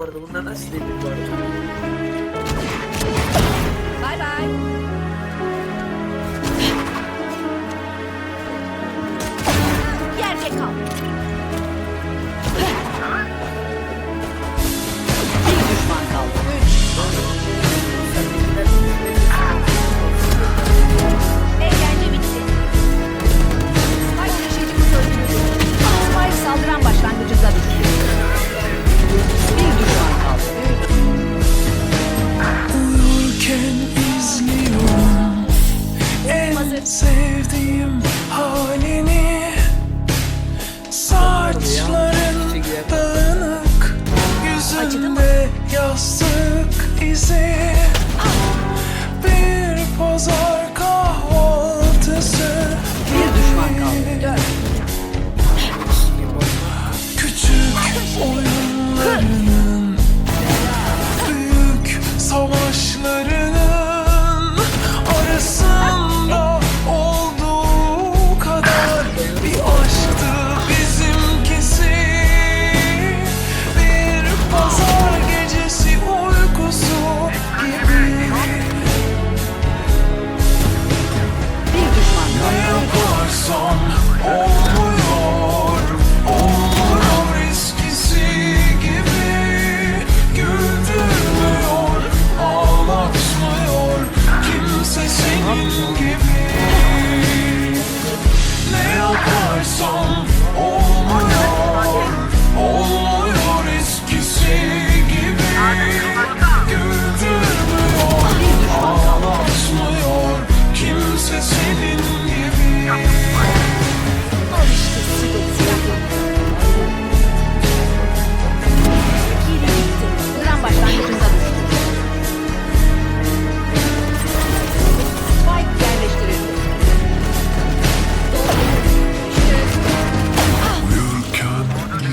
Bu arada bunlar nasıl değil bu arada? Bay bay. Yerde kal.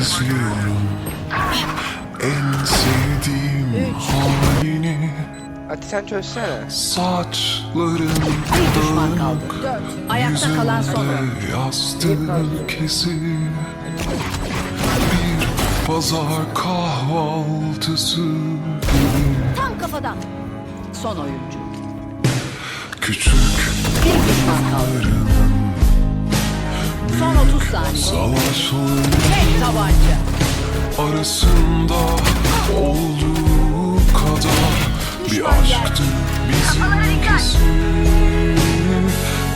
İzliyorum En sevdiğim halini Hadi sen çözsene. Saçların Bir düşman kaldı. dağınık Dört. Ayakta kalan son oyun. Yüzünde yastık kesi Bir pazar kahvaltısı gibi Tam kafadan. Son oyuncu. Küçük Bir düşman kaldı. Son 30 saniye. savaşların Tek tabanca. arasında olduğu kadar bir aşktı bizimkisi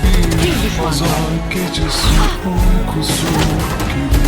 Bir bir düşman pazar gecesi uykusu gibi